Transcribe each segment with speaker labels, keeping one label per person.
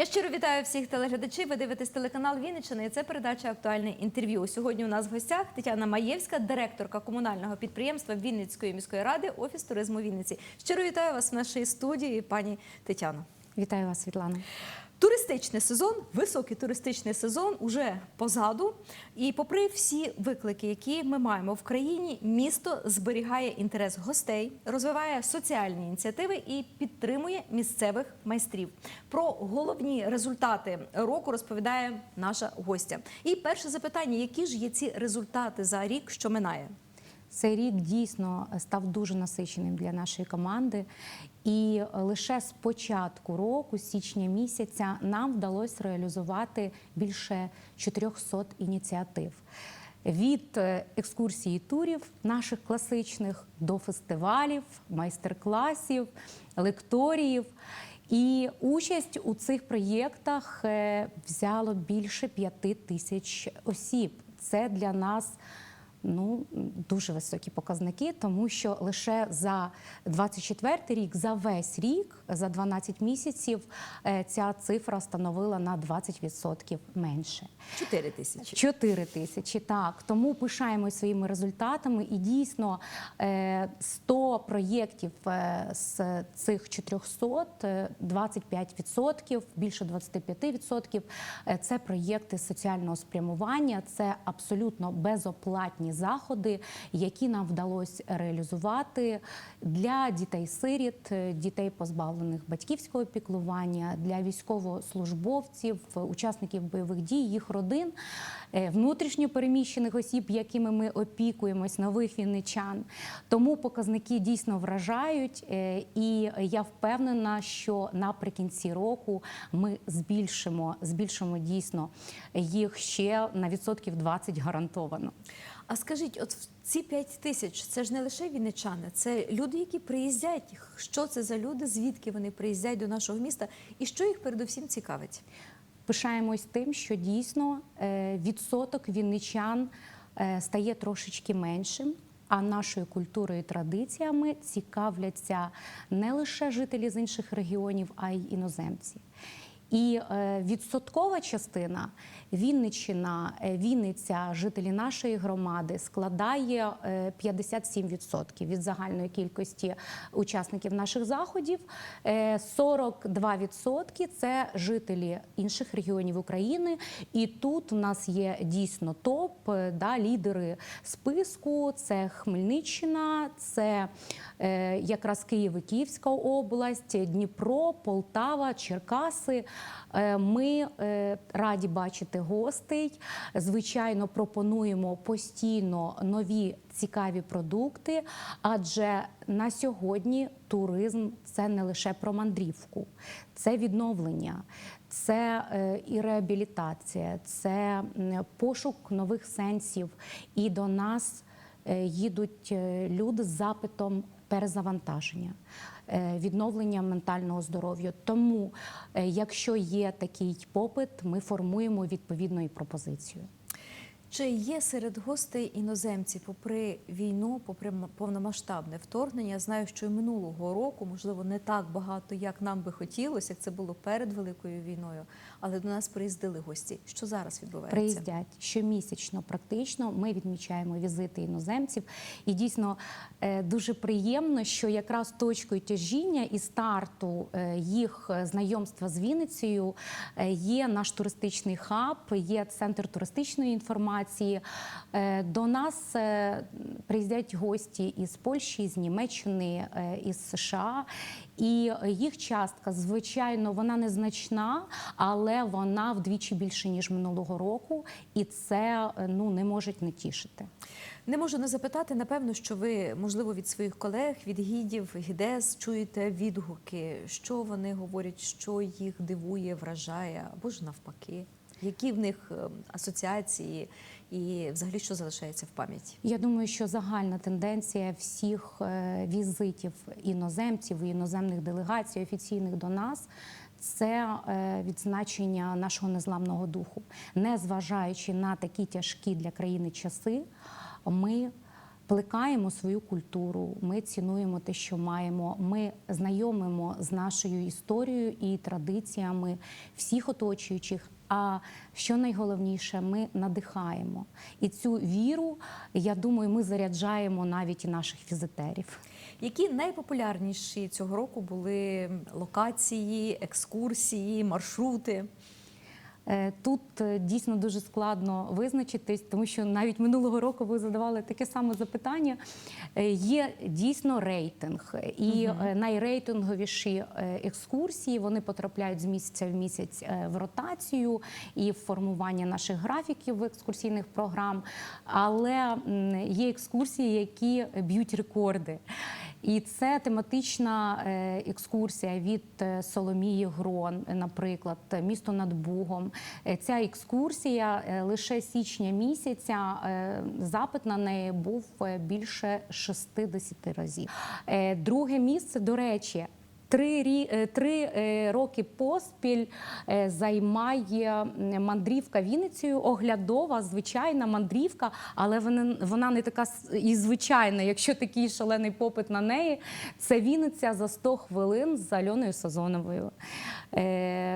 Speaker 1: Я щиро вітаю всіх телеглядачів. Ви дивитесь телеканал Вінниччина і це передача Актуальне інтерв'ю. Сьогодні у нас в гостях Тетяна Маєвська, директорка комунального підприємства Вінницької міської ради, офіс туризму Вінниці. Щиро вітаю вас в нашій студії, пані Тетяно.
Speaker 2: Вітаю вас, Світлана.
Speaker 1: Туристичний сезон, високий туристичний сезон уже позаду. І попри всі виклики, які ми маємо в країні, місто зберігає інтерес гостей, розвиває соціальні ініціативи і підтримує місцевих майстрів. Про головні результати року розповідає наша гостя. І перше запитання: які ж є ці результати за рік, що минає?
Speaker 2: Цей рік дійсно став дуже насиченим для нашої команди, і лише з початку року, січня місяця, нам вдалося реалізувати більше 400 ініціатив. Від е, екскурсій і турів наших класичних до фестивалів, майстер-класів, лекторіїв. І участь у цих проєктах е, взяло більше п'яти тисяч осіб. Це для нас ну дуже високі показники, тому що лише за 24 рік, за весь рік, за 12 місяців, е, ця цифра становила на 20% менше.
Speaker 1: 4 тисячі.
Speaker 2: 4 тисячі, так. Тому пишаємось своїми результатами. І дійсно е, 100 проєктів е, з цих 400, е, 25%, більше 25% е, це проєкти соціального спрямування, це абсолютно безоплатні заходи, які нам вдалося реалізувати для дітей-сиріт, дітей позбавлених батьківського піклування, для військовослужбовців, учасників бойових дій, їх родин, е, внутрішньо переміщених осіб, якими ми опікуємось, нових вінничан. Тому показники дійсно вражають, е, і я впевнена, що наприкінці року ми збільшимо, збільшимо дійсно їх ще на відсотків 20 гарантовано.
Speaker 1: А скажіть, от ці 5 тисяч це ж не лише вінничани, це люди, які приїздять. Що це за люди? Звідки вони приїздять до нашого міста, і що їх передусім цікавить?
Speaker 2: Пишаємось тим, що дійсно е, відсоток вінничан е, стає трошечки меншим. А нашою культурою і традиціями цікавляться не лише жителі з інших регіонів, а й іноземці. І е, відсоткова частина Вінниччина, е, Вінниця, жителі нашої громади складає е, 57% від загальної кількості учасників наших заходів. Е, 42% це жителі інших регіонів України. І тут у нас є дійсно топ, е, да, лідери списку. Це Хмельниччина, це е, якраз Київ і Київська область, Дніпро, Полтава, Черкаси. Е, Ми е, раді бачити гостей. Звичайно, пропонуємо постійно нові цікаві продукти, адже на сьогодні туризм це не лише про мандрівку, це відновлення. Це е, і реабілітація, це пошук нових сенсів. І до нас їдуть люди з запитом перезавантаження, відновлення ментального здоров'я. Тому, е, якщо є такий попит, ми формуємо відповідну і пропозицію.
Speaker 1: Чи є серед гостей іноземці, попри війну, попри повномасштабне вторгнення? Знаю, що і минулого року, можливо, не так багато, як нам би хотілося, як це було перед великою війною, але до нас приїздили гості. Що зараз відбувається?
Speaker 2: Приїздять щомісячно, практично. Ми відмічаємо візити іноземців, і дійсно е, дуже приємно, що якраз точкою тяжіння і старту е, їх знайомства з Вінницею е, є наш туристичний хаб, є центр туристичної інформації. Е, До нас е, приїздять гості із Польщі, з Німеччини, е, із США. І їх частка, звичайно, вона незначна, але вона вдвічі більше ніж минулого року, і це ну не можуть не тішити.
Speaker 1: Не можу не запитати. Напевно, що ви, можливо, від своїх колег, від гідів, гідес чуєте відгуки, що вони говорять, що їх дивує, вражає, або ж навпаки, які в них е, асоціації, і взагалі що залишається в пам'яті?
Speaker 2: Я думаю, що загальна тенденція всіх е, візитів іноземців і іноземних делегацій офіційних до нас. Це е, відзначення нашого незламного духу, незважаючи на такі тяжкі для країни часи, ми плекаємо свою культуру, ми цінуємо те, що маємо. Ми знайомимо з нашою історією і традиціями всіх оточуючих. А що найголовніше, ми надихаємо. І цю віру, я думаю, ми заряджаємо навіть і наших візитерів.
Speaker 1: Які найпопулярніші цього року були локації, екскурсії, маршрути?
Speaker 2: Е, Тут е, дійсно дуже складно визначитись, тому що навіть минулого року ви задавали таке саме запитання. Е, Є дійсно рейтинг, і е, найрейтинговіші екскурсії вони потрапляють з місяця в місяць в ротацію і в формування наших графіків екскурсійних програм. Але є екскурсії, які б'ють рекорди. І це тематична е, екскурсія від е, Соломії Грон, наприклад, місто над Бугом. Е, Ця екскурсія лише січня місяця. Запит на неї був більше 60 разів. Друге місце, до речі. Три, е, три е, роки поспіль е, займає мандрівка Вінницею, оглядова, звичайна мандрівка, але вона, не така і звичайна, якщо такий шалений попит на неї. Це Вінниця за 100 хвилин з Альоною Сазоновою.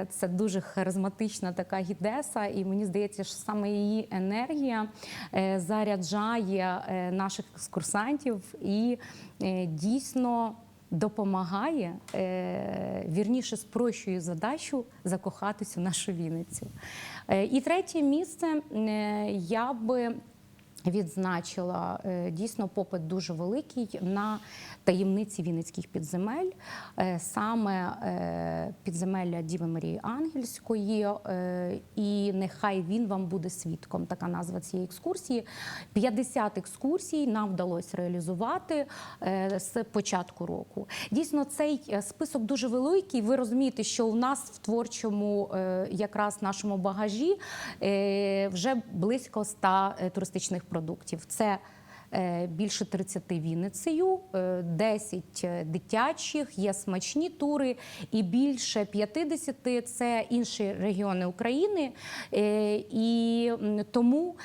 Speaker 2: Це дуже харизматична така гідеса, і мені здається, що саме її енергія заряджає наших екскурсантів і дійсно допомагає, е, вірніше спрощує задачу закохатись у нашу Вінницю. Е, І третє місце е, я би відзначила е, дійсно попит дуже великий на таємниці Вінницьких підземель, Е, саме е, підземелля Діви Марії Ангельської, і нехай він вам буде свідком. Така назва цієї екскурсії. 50 екскурсій нам вдалося реалізувати з початку року. Дійсно, цей список дуже великий. Ви розумієте, що у нас в творчому якраз нашому багажі вже близько 100 е, туристичних продуктів. Це е, Більше 30 Вінницею, е, 10 дитячих, є смачні тури, і більше 50 – це інші регіони України. Е, І тому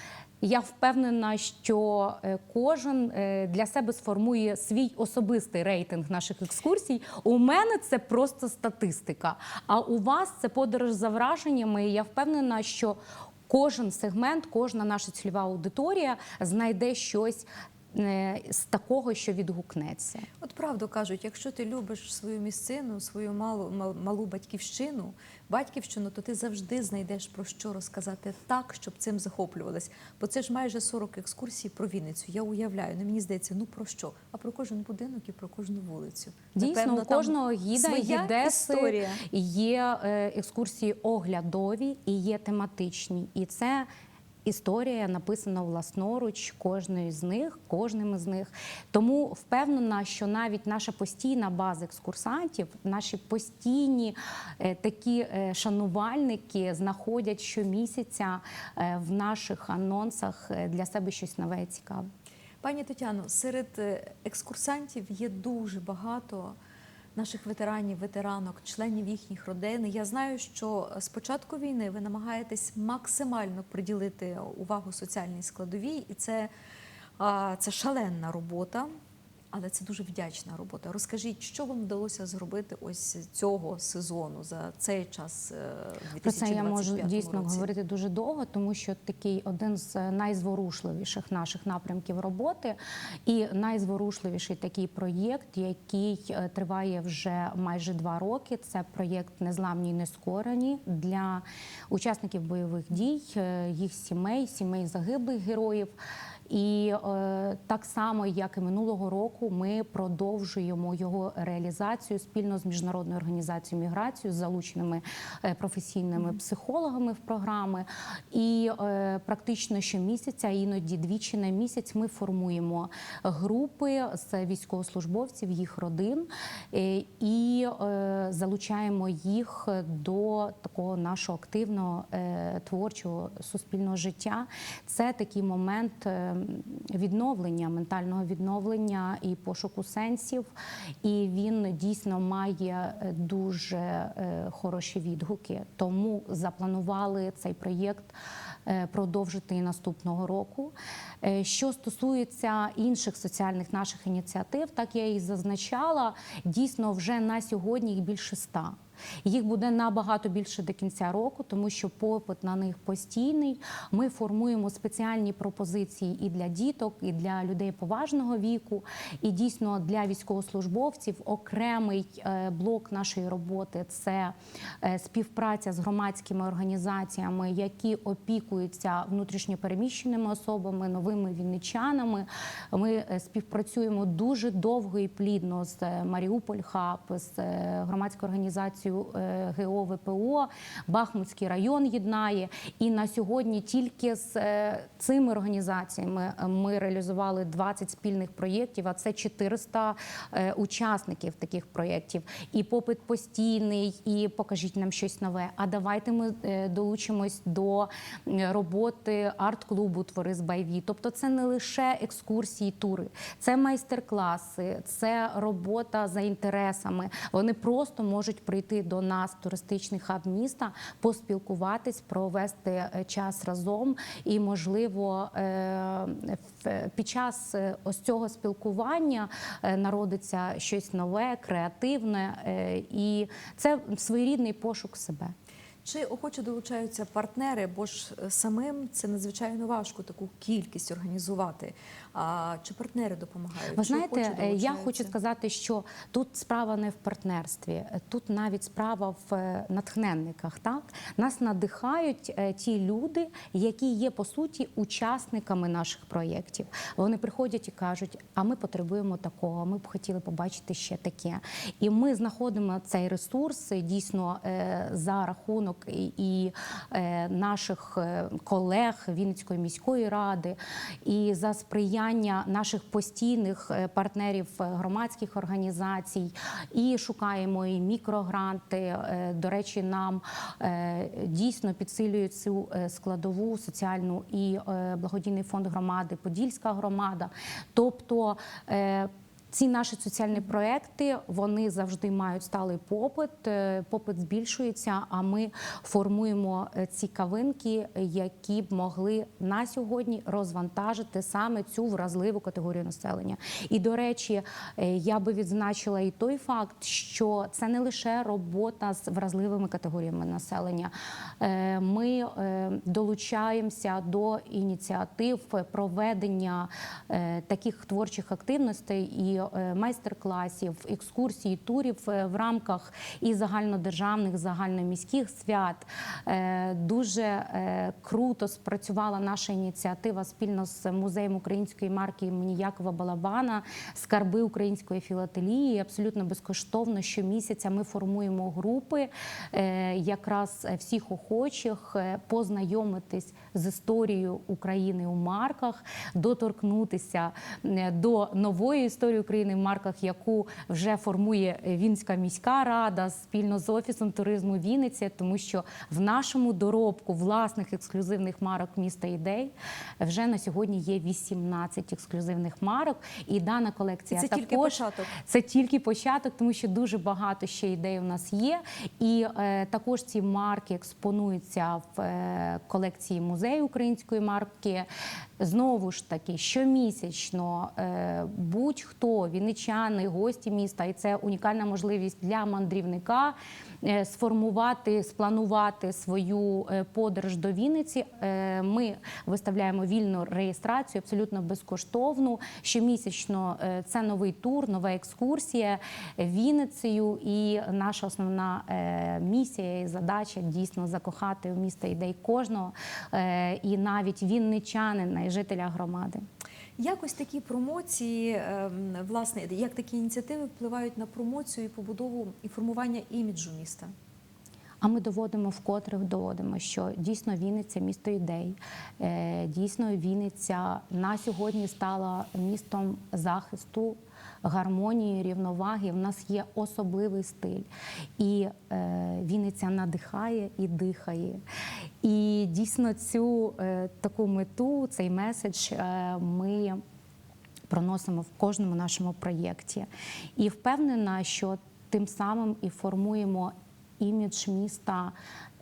Speaker 2: я впевнена, що е, кожен е, для себе сформує свій особистий рейтинг наших екскурсій. У мене це просто статистика. А у вас це подорож за враженнями. І я впевнена, що кожен сегмент, кожна наша цільова аудиторія знайде щось з такого, що відгукнеться.
Speaker 1: От правду кажуть, якщо ти любиш свою місцину, свою малу, мал- малу батьківщину, батьківщину, то ти завжди знайдеш про що розказати так, щоб цим захоплювались. Бо це ж майже 40 екскурсій про Вінницю. Я уявляю, ну мені здається, ну про що? А про кожен будинок і про кожну вулицю.
Speaker 2: Дійсно,
Speaker 1: Напевно,
Speaker 2: у кожного гіда гідеси
Speaker 1: історія.
Speaker 2: є е, екскурсії оглядові і є тематичні. І це історія написана власноруч кожної з них, кожним із них. Тому впевнена, що навіть наша постійна база екскурсантів, наші постійні е, такі е, шанувальники знаходять щомісяця е, в наших анонсах е, для себе щось нове і цікаве.
Speaker 1: Пані Тетяно, серед е, екскурсантів є дуже багато наших ветеранів, ветеранок, членів їхніх родин. Я знаю, що з початку війни ви намагаєтесь максимально приділити увагу соціальній складовій, і це, це шаленна робота. Але це дуже вдячна робота. Розкажіть, що вам вдалося зробити ось цього сезону за цей час е, в
Speaker 2: Про це я можу дійсно
Speaker 1: році?
Speaker 2: говорити дуже довго, тому що такий один з найзворушливіших наших напрямків роботи, і найзворушливіший такий проєкт, який е, триває вже майже два роки. Це проєкт Незламні і нескорені для учасників бойових дій, е, їх сімей, сімей загиблих героїв. І е, так само, як і минулого року, ми продовжуємо його реалізацію спільно з міжнародною організацією міграцію з залученими е, професійними психологами в програми. І е, практично щомісяця, іноді двічі на місяць, ми формуємо групи з військовослужбовців, їх родин е, і е, залучаємо їх до такого нашого активного е, творчого суспільного життя. Це такий момент е, відновлення, ментального відновлення і пошуку сенсів. І він дійсно має е, дуже е, хороші відгуки. Тому запланували цей проєкт е, продовжити і наступного року. Що стосується інших соціальних наших ініціатив, так я і зазначала, дійсно вже на сьогодні їх більше ста. Їх буде набагато більше до кінця року, тому що попит на них постійний. Ми формуємо спеціальні пропозиції і для діток, і для людей поважного віку, і дійсно для військовослужбовців. Окремий е, блок нашої роботи це е, співпраця з громадськими організаціями, які опікуються внутрішньопереміщеними особами, новими вінничанами. Ми е, співпрацюємо дуже довго і плідно з Маріуполь Хаб, з громадською організацією е, ГО ВПО, Бахмутський район єднає. І на сьогодні тільки з е, цими організаціями е, ми реалізували 20 спільних проєктів, а це 400 е, учасників таких проєктів. І попит постійний, і покажіть нам щось нове. А давайте ми долучимось до роботи арт-клубу Твори з Байві. Тобто, це не лише екскурсії, тури, це майстер-класи, це робота за інтересами. Вони просто можуть прийти до нас, туристичний хаб міста, поспілкуватись, провести е, час разом. І, можливо, е, під час е, ось цього спілкування е, народиться щось нове, креативне, е, і це своєрідний пошук себе.
Speaker 1: Чи охоче долучаються партнери, бо ж е, самим це надзвичайно важко таку кількість організувати. А чи партнери допомагають?
Speaker 2: Ви знаєте,
Speaker 1: охоче
Speaker 2: е, я хочу сказати, що тут справа не в партнерстві, е, тут навіть справа в е, натхненниках. Так нас надихають ті люди, які є по суті учасниками наших проєктів. Вони приходять і кажуть: а ми потребуємо такого, ми б хотіли побачити ще таке. І ми знаходимо цей ресурс дійсно за рахунок і, наших колег Вінницької міської ради, і за сприяння наших постійних е, партнерів е, громадських організацій, і шукаємо і мікрогранти. Е, До речі, нам дійсно підсилюють цю складову соціальну і благодійний фонд громади, Подільська громада. Тобто ці наші соціальні проекти вони завжди мають сталий попит. е, Попит збільшується. А ми формуємо е, ці кавинки, які б могли на сьогодні розвантажити саме цю вразливу категорію населення. І до речі, е, я би відзначила і той факт, що це не лише робота з вразливими категоріями населення. Ми долучаємося до ініціатив проведення таких творчих активностей і майстер-класів, екскурсій, турів е, в рамках і загальнодержавних, загальноміських свят. Е, Дуже е, круто спрацювала наша ініціатива спільно з музеєм української марки імені Якова Балабана, скарби української філателії. Абсолютно безкоштовно щомісяця ми формуємо групи е, якраз всіх охочих е, познайомитись з історією України у марках, доторкнутися е, до нової історії України в марках, яку вже формує Вінська міська рада спільно з офісом туризму Вінниці, тому що в нашому доробку власних ексклюзивних марок міста ідей вже на сьогодні є 18 ексклюзивних марок, і дана колекція
Speaker 1: І це
Speaker 2: також
Speaker 1: тільки початок.
Speaker 2: це тільки початок, тому що дуже багато ще ідей у нас є. І е, також ці марки експонуються в е, колекції музею української марки. Знову ж таки, щомісячно е, будь-хто, вінничани, гості міста, і це унікальна можливість для мандрівника е, сформувати, спланувати свою е, подорож до Вінниці. Е, Ми виставляємо вільну реєстрацію, абсолютно безкоштовну. Щомісячно це новий тур, нова екскурсія Вінницею. І наша основна місія і задача дійсно закохати в місто ідей кожного і навіть вінничанина і жителя громади.
Speaker 1: Якось такі промоції, ем, власне, як такі ініціативи впливають на промоцію і побудову і формування іміджу міста?
Speaker 2: А ми доводимо вкотре доводимо, що дійсно Вінниця місто ідей. Е, Дійсно, Вінниця на сьогодні стала містом захисту, гармонії, рівноваги. В нас є особливий стиль, і е, Вінниця надихає і дихає. І дійсно цю е, таку мету, цей меседж е, ми проносимо в кожному нашому проєкті. І впевнена, що тим самим і формуємо імідж міста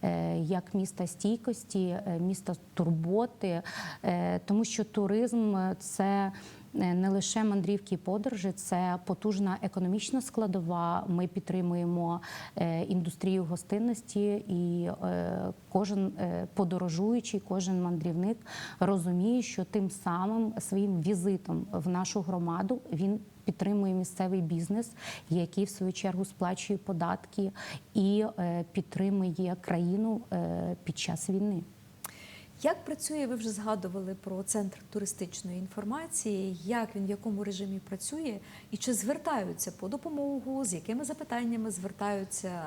Speaker 2: е, як міста стійкості, е, міста турботи, е, тому що туризм це. Е, Не лише мандрівки і подорожі, це потужна економічна складова. Ми підтримуємо е, індустрію гостинності, і е, кожен подорожуючий, кожен мандрівник розуміє, що тим самим своїм візитом в нашу громаду він підтримує місцевий бізнес, який в свою чергу сплачує податки і підтримує країну під час війни.
Speaker 1: Як працює, ви вже згадували про центр туристичної інформації, як він в якому режимі працює, і чи звертаються по допомогу, з якими запитаннями звертаються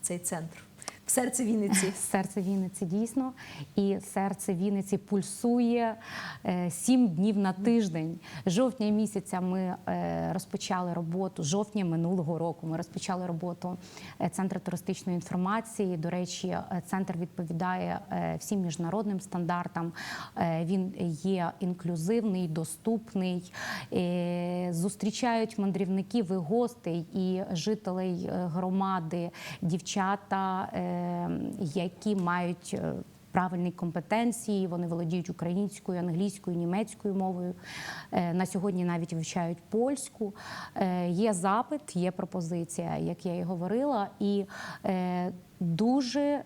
Speaker 1: в цей центр в серці Вінниці?
Speaker 2: Серце Вінниці дійсно, і серце Вінниці пульсує е, сім днів на тиждень. Жовтня місяця ми е, розпочали роботу. Жовтня минулого року ми розпочали роботу е, центру туристичної інформації. До речі, центр відповідає всім міжнародним стандартам. Він є інклюзивний, доступний. Зустрічають мандрівників і гостей і жителей громади, дівчата, які мають е, правильні компетенції, вони володіють українською, англійською, німецькою мовою. Е, На сьогодні навіть вивчають польську. Е, Є запит, є пропозиція, як я і говорила, і дуже.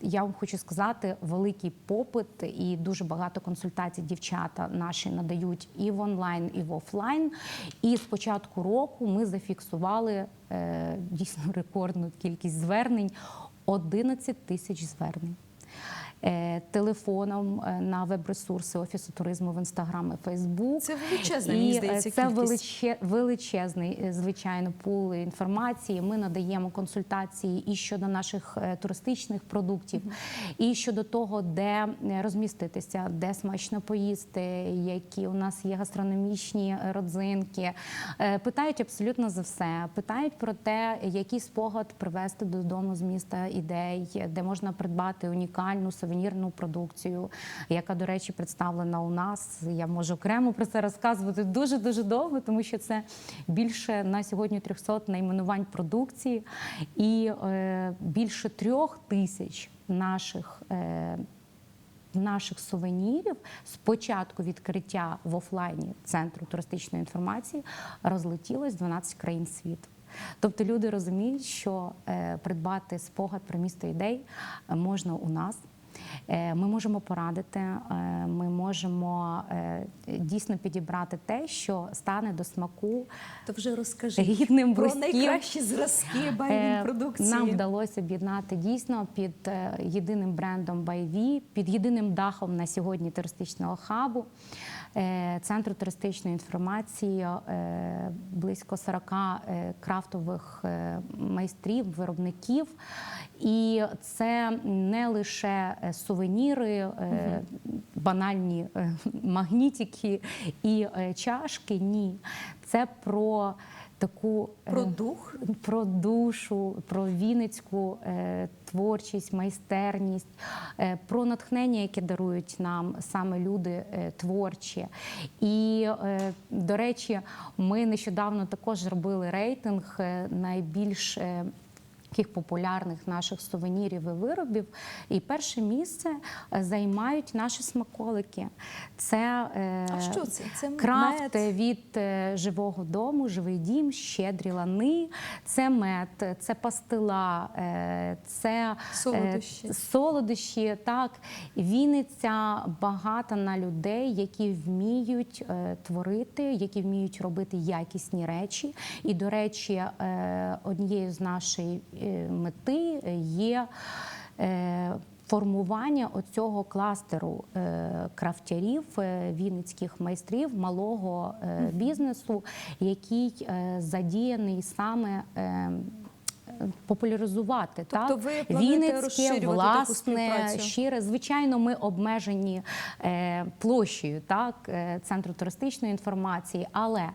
Speaker 2: я вам хочу сказати, великий попит і дуже багато консультацій дівчата наші надають і в онлайн, і в офлайн. І з початку року ми зафіксували дійсно рекордну кількість звернень 11 тисяч звернень. Е, Телефоном е, на веб-ресурси Офісу туризму в Інстаграм і Фейсбук.
Speaker 1: Це величезна,
Speaker 2: І,
Speaker 1: мені
Speaker 2: е,
Speaker 1: здається,
Speaker 2: це
Speaker 1: кількість.
Speaker 2: величе, величезний, звичайно, пул інформації. Ми надаємо консультації і щодо наших туристичних продуктів, і щодо того, де розміститися, де смачно поїсти, які у нас є гастрономічні родзинки. Питають абсолютно за все. Питають про те, який спогад привезти додому з міста ідей, де можна придбати унікальну сувенірну продукцію, яка, до речі, представлена у нас. Я можу окремо про це розказувати дуже дуже довго, тому що це більше на сьогодні 300 найменувань продукції і е, більше трьох тисяч наших. Е, Наших сувенірів з початку відкриття в офлайні центру туристичної інформації розлетілось 12 країн світу. Тобто люди розуміють, що е, придбати спогад про місто ідей можна у нас. Е, Ми можемо порадити, е, ми можемо е, дійсно підібрати те, що стане до смаку
Speaker 1: То вже розкажи
Speaker 2: гідним
Speaker 1: про найкращі зразки байвін продукції.
Speaker 2: Нам вдалося об'єднати дійсно під єдиним брендом Байві, під єдиним дахом на сьогодні туристичного хабу. Е, Центру туристичної інформації е, близько 40 е, крафтових майстрів, виробників. І це не лише сувеніри, банальні магнітики і чашки. Ні, це про таку е,
Speaker 1: Про дух.
Speaker 2: про душу, про вінницьку е, творчість, майстерність, е, про натхнення, яке дарують нам саме люди творчі. І, до речі, ми нещодавно також робили рейтинг найбільш. Таких популярних наших сувенірів і виробів, і перше місце е, займають наші смаколики. Це е,
Speaker 1: А що це? Це
Speaker 2: крафт
Speaker 1: мед?
Speaker 2: від е, живого дому, живий дім, щедрі лани, це мед, це пастила, це
Speaker 1: Солодощі.
Speaker 2: солодощі. Так, Вінниця багата на людей, які вміють творити, які вміють робити якісні речі. І, до речі, однією з нашої е, мети є. е, Формування оцього кластеру е, крафтярів, е, вінницьких майстрів малого е, бізнесу, який е, задіяний саме е, популяризувати
Speaker 1: Тобто
Speaker 2: так?
Speaker 1: ви плануєте
Speaker 2: Вінницьке,
Speaker 1: розширювати таку
Speaker 2: власне, щире. Звичайно, ми обмежені е, площею так, е, центру туристичної інформації, але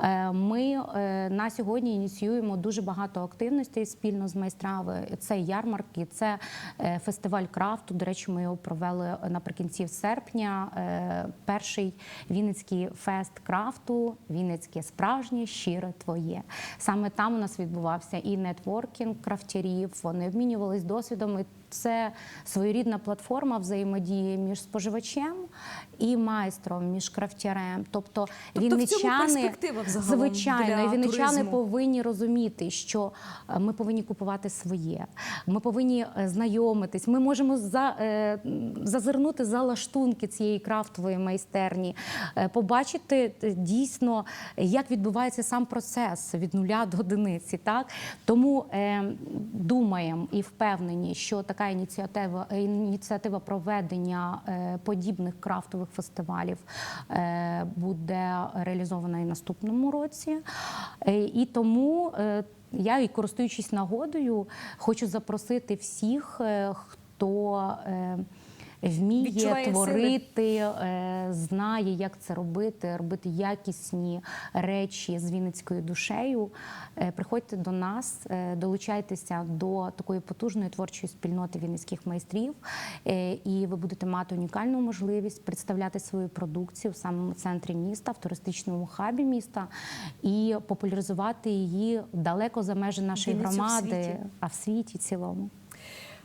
Speaker 2: е, ми е, на сьогодні ініціюємо дуже багато активностей спільно з майстрами. Це ярмарки, це е, фестиваль крафту. До речі, ми його провели наприкінці серпня. Е, перший Вінницький фест крафту, Вінницьке справжнє, щире твоє. Саме там у нас відбувався і нетворк. Нетворкінг крафтярів, вони обмінювались досвідом. І це своєрідна платформа взаємодії між споживачем і майстром, між крафтярем. Тобто,
Speaker 1: Тобто
Speaker 2: вінничани звичайно,
Speaker 1: для
Speaker 2: вінничани
Speaker 1: туризму?
Speaker 2: повинні розуміти, що е, ми повинні купувати своє. Ми повинні е, знайомитись. Ми можемо за, е, зазирнути за лаштунки цієї крафтової майстерні, побачити дійсно, як відбувається сам процес від нуля до одиниці. Так тому думаємо і впевнені, що така ініціатива ініціатива проведення е, подібних крафтових фестивалів е, буде реалізована і наступному році. Е, І тому е, я, і користуючись нагодою, хочу запросити всіх, е, хто е, вміє
Speaker 1: Відчуває
Speaker 2: творити, е, знає, як це робити, робити якісні речі з вінницькою душею. Е, Приходьте до нас, е, долучайтеся до такої потужної творчої спільноти вінницьких майстрів, е, і ви будете мати унікальну можливість представляти свою продукцію в самому центрі міста, в туристичному хабі міста і популяризувати її далеко за межі нашої
Speaker 1: Вінницю
Speaker 2: громади,
Speaker 1: світі.
Speaker 2: а в світі цілому.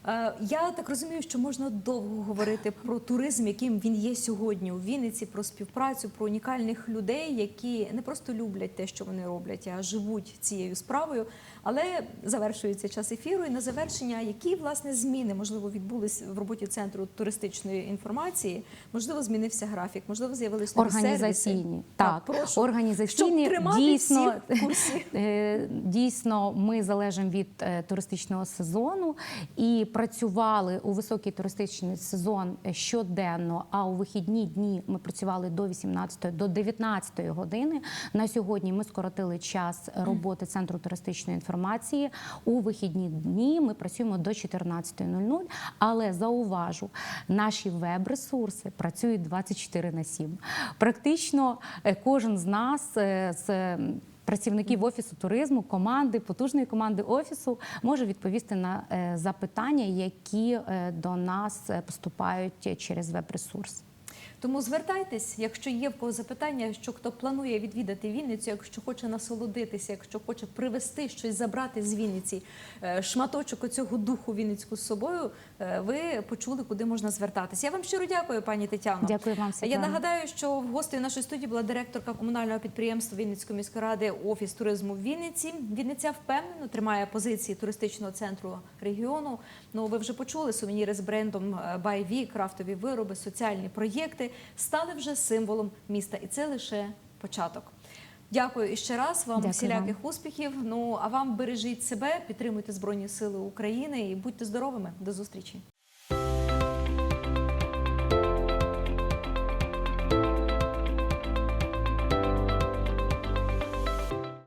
Speaker 1: Е, Я так розумію, що можна довго говорити про туризм, яким він є сьогодні у Вінниці, про співпрацю, про унікальних людей, які не просто люблять те, що вони роблять, а живуть цією справою. Але завершується час ефіру. І на завершення, які власне зміни можливо відбулись в роботі центру туристичної інформації? Можливо, змінився графік, можливо, з'явились нові
Speaker 2: Організаційні,
Speaker 1: сервіси?
Speaker 2: так,
Speaker 1: прошу.
Speaker 2: організаційні
Speaker 1: Щоб тримати
Speaker 2: дійсно,
Speaker 1: всіх в курсі.
Speaker 2: Е, дійсно, ми залежимо від е, туристичного сезону і працювали у високий туристичний сезон щоденно. А у вихідні дні ми працювали до 18 до 19 години. На сьогодні ми скоротили час роботи центру туристичної інформації. У вихідні дні ми працюємо до 14.00, але зауважу, наші веб-ресурси працюють 24 на 7. Практично е, кожен з нас е, з Працівників офісу туризму, команди, потужної команди офісу може відповісти на е, запитання, які е, до нас е, поступають через веб-ресурс.
Speaker 1: Тому звертайтесь, якщо є в кого запитання, що хто планує відвідати Вінницю, якщо хоче насолодитися, якщо хоче привезти щось забрати з Вінниці, е, шматочок оцього духу Вінницьку з собою, е, ви почули, куди можна звертатися. Я вам щиро дякую, пані Тетяно.
Speaker 2: Дякую вам,
Speaker 1: Я нагадаю, що в гостею нашої студії була директорка комунального підприємства Вінницької міської ради Офіс туризму в Вінниці. Вінниця впевнено тримає позиції туристичного центру регіону. Ну ви вже почули сувеніри з брендом е, Байві, крафтові вироби, соціальні проєкти стали вже символом міста, і це лише початок. Дякую іще раз вам
Speaker 2: Дякую
Speaker 1: всіляких успіхів. Ну а вам бережіть себе, підтримуйте Збройні Сили України і будьте здоровими. До зустрічі.